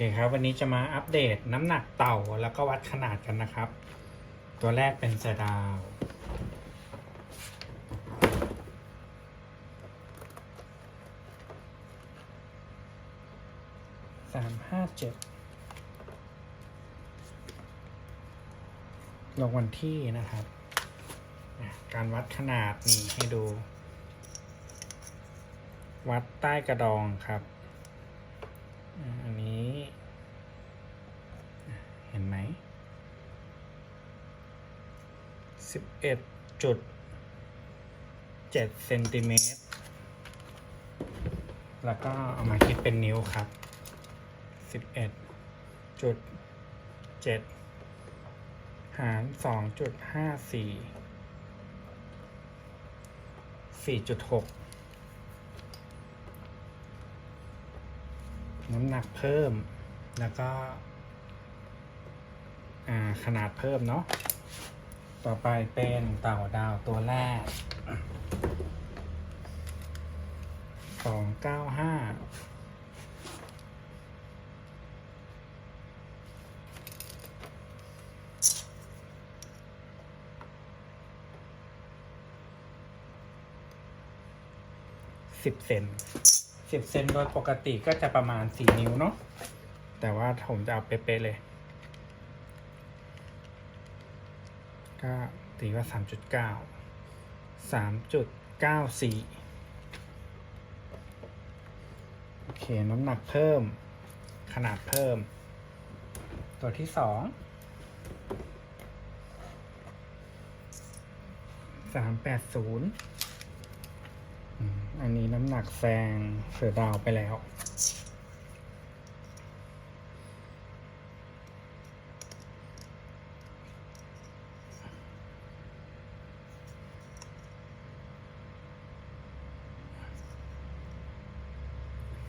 เคครับ วันนี้จะมาอัปเดตน้ำหนักเต่าแล้วก็วัดขนาดกันนะครับ ตัวแรกเป็นเซดาว สามห้าเจ็ด ลงวันที่นะครับ การวัดขนาดนี่ให้ดู วัดใต้กระดองครับ อันนี้ เห็นไหมสิบเอ็ดจุดเจ็ดเซนติเมตร แล้วก็เอามาคิดเป็นนิ้วครับสิบเอ็ดจุดเจ็ดหารสองจุดห้าสี่สี่จุดหก น้ำหนักเพิ่ม แล้วก็ขนาดเพิ่มเนาะ ต่อไปเป็นเต่าดาวตัวแรก สองเก้าห้า สิบเซน สิบเซนโดยปกติก็จะประมาณสี่นิ้วเนาะแต่ว่าผมจะเอาเป๊ะๆเลย ก็ตีว่าสามจุดเก้าสามจุดเก้าสี่โอเค น้ำหนักเพิ่ม ขนาดเพิ่ม ตัวที่สองสามแปดศูนย์ อันนี้น้ำหนักแซงเสือดาวไปแล้ว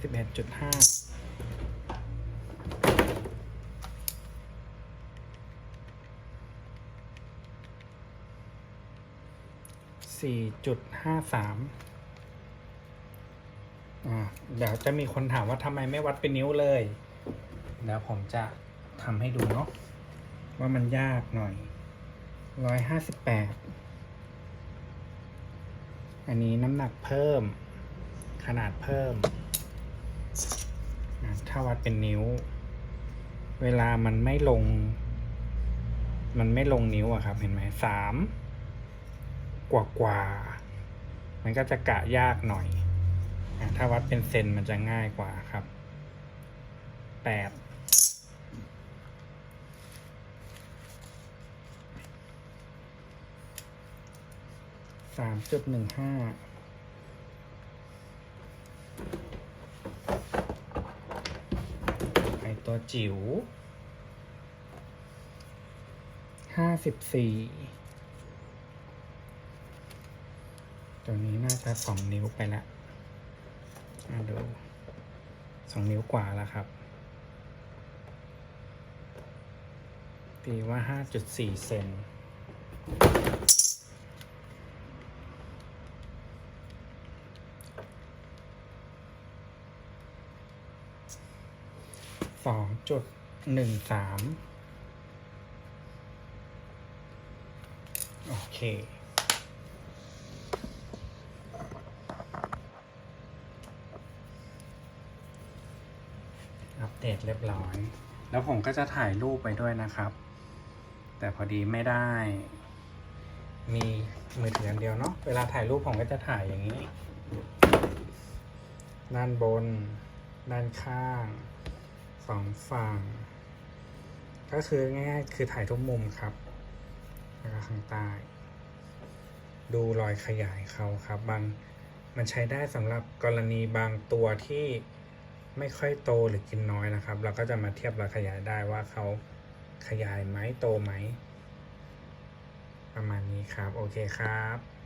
สิบเอ็ดจุดห้าสี่จุดห้าสาม อ่าเดี๋ยวจะมีคนถามว่าทำไมไม่วัดเป็นนิ้วเลยเดี๋ยวผมจะทำให้ดูเนาะว่ามันยากหน่อยร้อยห้าสิบแปดอันนี้น้ำหนักเพิ่ม ขนาดเพิ่ม ถ้าวัดเป็นนิ้ว เวลามันไม่ลง มันไม่ลงนิ้วอะครับ เห็นไหมสามกว่ากว่า มันก็จะกะยากหน่อย ถ้าวัดเป็นเซนมันจะง่ายกว่าครับแปดสามจุดหนึ่งห้าไอตัวจิ๋วห้าสิบสี่ตัวนี้น่าจะสองนิ้วไปละมา ดูสองนิ้วกว่าแล้วครับตีว่าห้าจุดสี่เซนสองจุดหนึ่งสามโอเค เดตเรียบร้อย แล้วผมก็จะถ่ายรูปไปด้วยนะครับ แต่พอดีไม่ได้ มีมือถืออันเดียวเนาะ เวลาถ่ายรูปผมก็จะถ่ายอย่างนี้ ด้านบน ด้านข้าง สองฝั่ง ก็คือง่ายๆ คือถ่ายทุกมุมครับ แล้วก็ข้างใต้ ดูรอยขยายเขาครับ บาง มันใช้ได้สำหรับกรณีบางตัวที่ ไม่ค่อยโตหรือกินน้อยนะครับ เราก็จะมาเทียบราขยายได้ว่าเขาขยายไหมโตไหม ประมาณนี้ครับ โอเคครับ